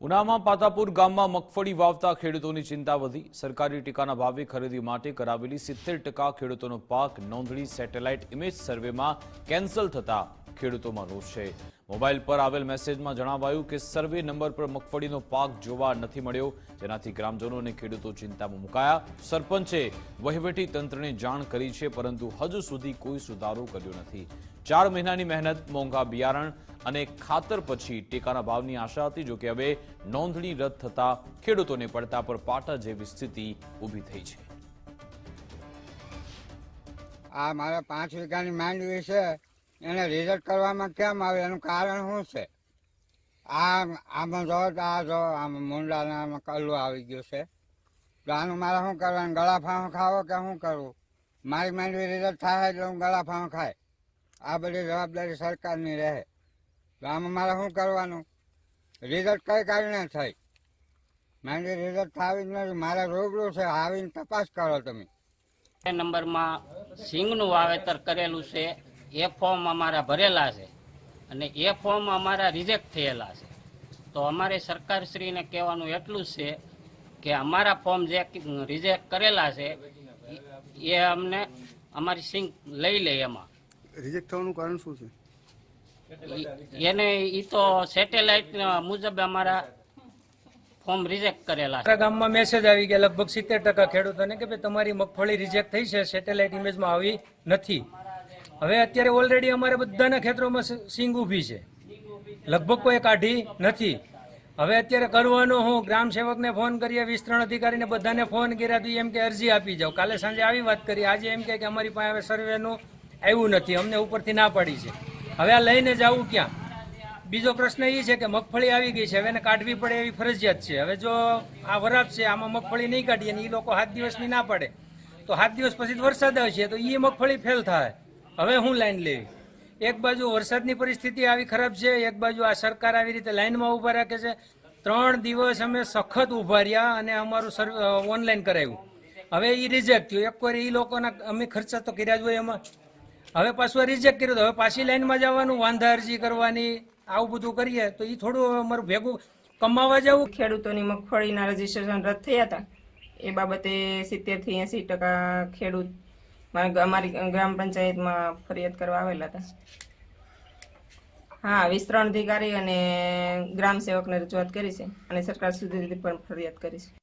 ઉનામાં પાતાપુર ગામમાં મગફળી વાવતા ખેડૂતોની ચિંતા વધી. સરકારી ટેકાના ભાવે ખરીદી માટે કરાવેલી સિત્તેર ટકા ખેડૂતોનો પાક નોંધણી સેટેલાઇટ ઇમેજ સર્વેમાં કેન્સલ થતા ખેડૂતોમાં રોષ છે. મોબાઈલ પર આવેલ મેસેજમાં જણાવાયું કે સર્વે નંબર પર મગફળીનો પાક જોવા નથી મળ્યો. જેનાથી ગ્રામજનો અને ખેડૂતો ચિંતામાં મુકાયા. સરપંચે વહીવટી તંત્રને જાણ કરી છે, પરંતુ હજુ સુધી કોઈ સુધારો કર્યો નથી. ચાર મહિનાની મહેનત, મોંઘા બિયારણ અને ખાતર પછી ટેકાના ભાવની આશા હતી. જોકે હવે નોંધણી રદ થતા ખેડૂતોને પડતા પર પાટા જેવી સ્થિતિ ઊભી થઈ છે. આ મારા પાંચ વીઘાની માંડવી છે. એને રિઝલ્ટ કરવામાં કેમ આવે? એનું કારણ શું છે? આ આમાં જો આ જો આમાં મુંડાના કલ્લું આવી ગયું છે. તો આનું મારે શું કરવાનું? ગળા ખાવો કે શું કરવું? મારી માંડવી રિઝલ્ટ થાય એટલે હું ગળા ફાંવ ખાય. આ બધી જવાબદારી સરકારની રહે. તો આમાં મારે શું કરવાનું? રિઝલ્ટ કઈ કારણે થઈ? માંડવી રિઝલ્ટ થાવી જ નથી. મારે રોગડું છે. આવીને તપાસ કરો તમે. નંબરમાં સિંગનું વાવેતર કરેલું છે. એ ફોર્મ અમારા ભરેલા છે અને એ ફોર્મ અમારા રિજેક્ટ થયેલા છે. તો અમારે સરકારશ્રીને કહેવાનું એટલું જ છે કે અમારા ફોર્મ જે રિજેક્ટ કરેલા છે એ અમને અમારી સિંક લઈ લે એમાં. રિજેક્ટ થવાનું કારણ શું છે? એને એ તો સેટેલાઇટ મુજબ અમારા ફોર્મ રિજેક્ટ કરેલા છે. અમારા ગામમાં મેસેજ આવી ગયા લગભગ સિત્તેર ટકા ખેડૂતોને કે ભાઈ તમારી મગફળી રિજેક્ટ થઈ છે સેટેલાઇટ ઇમેજમાં આવી નથી. હવે અત્યારે ઓલરેડી અમારે બધાના ખેતરોમાં સિંગ ઊભી છે. લગભગ કોઈ કાઢી નથી. હવે અત્યારે કરવાનો હું, ગ્રામ સેવકને ફોન કરીએ, વિસ્તરણ અધિકારીને બધાને ફોન કર્યા એમ કે અરજી આપી જાઓ. કાલે સાંજે આવી વાત કરી. આજે એમ કે અમારી પાસે હવે સર્વેનું આવ્યું નથી. અમને ઉપરથી ના પાડી છે. હવે આ લઈને જવું ક્યાં? બીજો પ્રશ્ન એ છે કે મગફળી આવી ગઈ છે. હવે એને કાઢવી પડે એવી ફરજિયાત છે. હવે જો આ વરાપ છે, આમાં મગફળી નહીં કાઢીએ અને એ લોકો સાત દિવસની ના પડે. તો સાત દિવસ પછી વરસાદ આવશે તો એ મગફળી ફેલ થાય. હવે હું લાઈન લેવી. એક બાજુ વરસાદની પરિસ્થિતિ આવી ખરાબ છે, એક બાજુ આ સરકાર આવી રીતે લાઈનમાં ઊભા રાખે છે. ત્રણ દિવસ અમે સખત ઊભા રહ્યા અને અમારું સર્વ ઓનલાઈન કરાવ્યું. હવે એ રિજેક્ટ થયું. એક વાર એ લોકોના અમે ખર્ચા તો કર્યા જ હોય એમાં. હવે પાછું રિજેક્ટ કર્યું હવે પાછી લાઈનમાં જવાનું, વાંધા અરજી કરવાની, આવું બધું કરીએ તો એ થોડું અમારું ભેગું કમાવા જવું. ખેડૂતોની મગફળીના રજીસ્ટ્રેશન રદ થયા હતા. એ બાબતે સિત્તેરથી એંસી ટકા ખેડૂત અમારી ગ્રામ પંચાયતમાં ફરિયાદ કરવા આવેલા હતા. હા, વિસ્તરણ અધિકારી અને ગ્રામ સેવકને રજૂઆત કરી છે અને સરકાર સુધી પણ ફરિયાદ કરી છે.